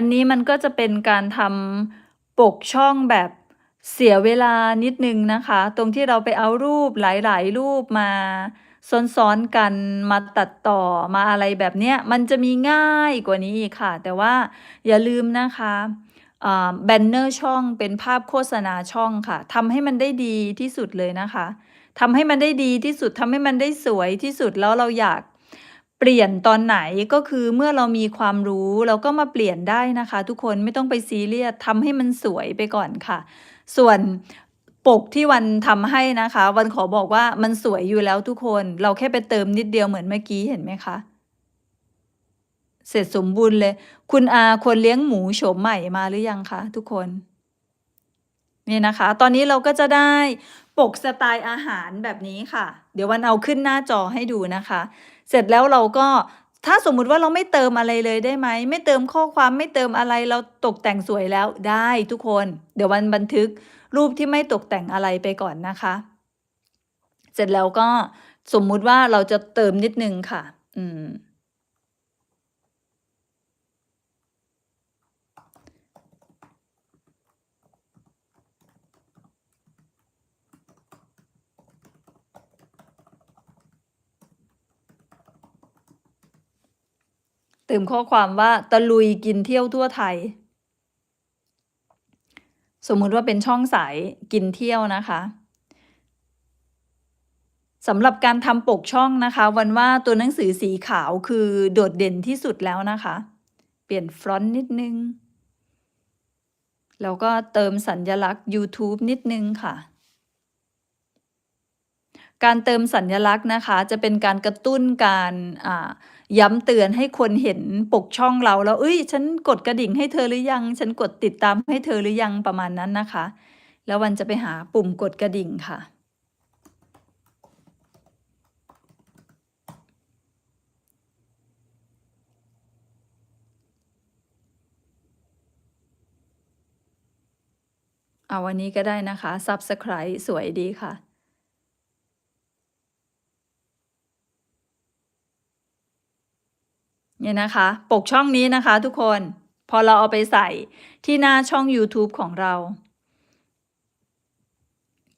อันนี้มันก็จะเป็นการทำปกช่องแบบเสียเวลานิดนึงนะคะ ตรงที่เราไปเอารูปหลาย ๆ รูปมาซ้อนๆกันมาตัดต่อมาอะไรแบบเนี้ยมันจะมีง่ายกว่านี้อีกค่ะ แต่ว่าอย่าลืมนะคะแบนเนอร์ช่องเป็นภาพโฆษณาช่องค่ะทำให้มันได้ดีที่สุดเลยนะคะทำให้มันได้ดีที่สุดทำให้มันได้สวยที่สุดแล้วเราอยาก เปลี่ยนตอนไหน ก็คือเมื่อเรามีความรู้ เราก็มาเปลี่ยนได้นะคะทุกคนไม่ต้องไปซีเรียสทำให้มันสวยไปก่อนค่ะ ส่วนปกที่วันทำให้นะคะ วันขอบอกว่ามันสวยอยู่แล้วทุกคน เราแค่ไปเติมนิดเดียวเหมือนเมื่อกี้เห็นไหมคะเสร็จสมบูรณ์เลย คุณอาควรเลี้ยงหมูโฉมใหม่มาหรือยังคะทุกคน นี่นะคะ ตอนนี้เราก็จะได้ปกสไตล์อาหารแบบนี้ค่ะ เดี๋ยววันเอาขึ้นหน้าจอให้ดูนะคะ เสร็จแล้วเราก็ถ้าสมมุติว่าเราไม่เติมอะไรเลยได้ไหม ไม่เติมข้อความไม่เติมอะไรเราตกแต่งสวยแล้วได้ทุกคน เดี๋ยววันบันทึกรูปที่ไม่ตกแต่งอะไรไปก่อนนะคะ เสร็จแล้วก็สมมุติว่าเราจะเติมนิดนึงค่ะ อืม เติมข้อความว่าตะลุยกินเที่ยวทั่วไทย สมมุติว่าเป็นช่องสายกินเที่ยวนะคะสำหรับการทำปกช่องนะคะ วันว่าตัวหนังสือสีขาวคือโดดเด่นที่สุดแล้วนะคะ เปลี่ยนฟรอนต์นิดนึง แล้วก็เติมสัญญลักษณ์ YouTube นิดนึงค่ะ การเติมสัญญลักษณ์นะคะ จะเป็นการกระตุ้นการย้ำเตือนให้คนเห็นปกช่องเราแล้วเอ้ย ฉันกดกระดิ่งให้เธอหรือยัง ฉันกดติดตามให้เธอหรือยังประมาณนั้นนะคะ แล้ววันจะไปหาปุ่มกดกระดิ่งค่ะ เอาวันนี้ก็ได้นะคะ Subscribe สวยดีค่ะ เนี่ยนะคะ ปกช่องนี้นะคะทุกคน พอเราเอาไปใส่ที่หน้าช่อง YouTube ของเรา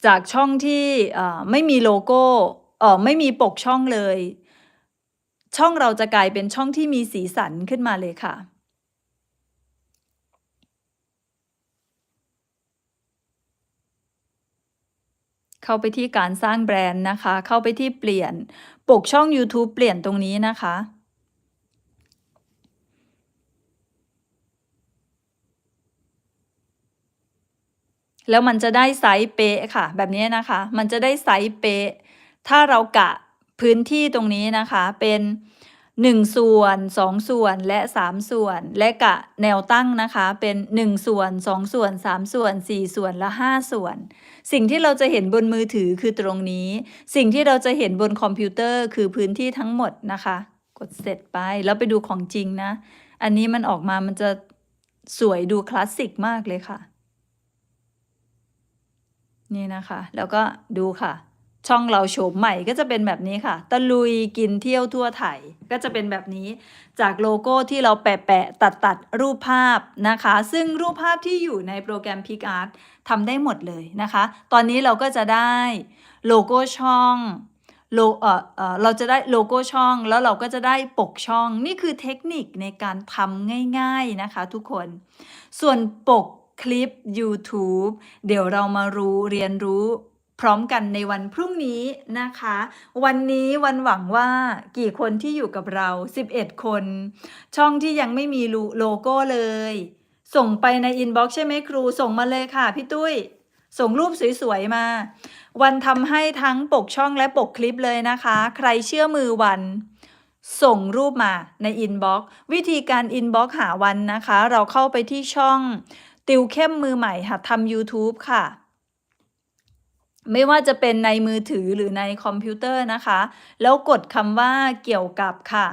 จากช่องที่ไม่มีโลโก้ไม่มีปกช่องเลย ช่องเราจะกลายเป็นช่องที่มีสีสันขึ้นมาเลยค่ะเข้าไปที่การสร้างแบรนด์นะคะ เข้าไปที่เปลี่ยน ปกช่อง YouTube เปลี่ยนตรงนี้นะคะ แล้วมันจะได้ไซส์เป๊ะค่ะ แบบนี้นะคะ มันจะได้ไซส์เป๊ะ ถ้าเรากะพื้นที่ตรงนี้นะคะเป็น1ส่วน2 ส่วนและ 3 ส่วน และกะแนวตั้งนะคะเป็น 1 ส่วน 2 ส่วน 3 ส่วน 4 ส่วนและ 5 ส่วน สิ่งที่เราจะเห็นบนมือถือคือตรงนี้ สิ่งที่เราจะเห็นบนคอมพิวเตอร์คือพื้นที่ทั้งหมดนะคะ กดเสร็จไปแล้วไปดูของจริงนะ อันนี้มันออกมามันจะสวยดูคลาสสิกมากเลยค่ะ นี่นะคะ แล้วก็ดูค่ะ ช่องเราโฉมใหม่ก็จะเป็นแบบนี้ค่ะ ตะลุยกินเที่ยวทั่วไทยก็จะเป็นแบบนี้จากโลโก้ที่เราแปะแปะตัดตัดรูปภาพนะคะ ซึ่งรูปภาพที่อยู่ในโปรแกรม PicArt ทำได้หมดเลยนะคะ ตอนนี้เราก็จะได้โลโก้ช่องโลเออเออเราจะได้โลโก้ช่องแล้วเราก็จะได้ปกช่องนี่คือเทคนิคในการทำง่าย ๆนะคะ ทุกคน ส่วนปก คลิป YouTube เดี๋ยวเรามารู้เรียนรู้พร้อมกันในวันพรุ่งนี้นะคะ วันนี้วันหวังว่ากี่คนที่อยู่กับเรา 11 คน ช่องที่ยังไม่มีโลโก้เลย ส่งไปในอินบ็อกซ์ใช่ไหมครู ส่งมาเลยค่ะพี่ตุ้ย ส่งรูปสวยๆมา วันทำให้ทั้งปกช่องและปกคลิปเลยนะคะ ใครเชื่อมือวันส่งรูปมาในอินบ็อกซ์วิธีการอินบ็อกซ์หาวันนะคะ เราเข้าไปที่ช่อง ติวเข้มมือใหม่หัดทำ YouTube ค่ะ ไม่ว่าจะเป็นในมือถือหรือในคอมพิวเตอร์นะคะ แล้วกดคำว่าเกี่ยวกับค่ะ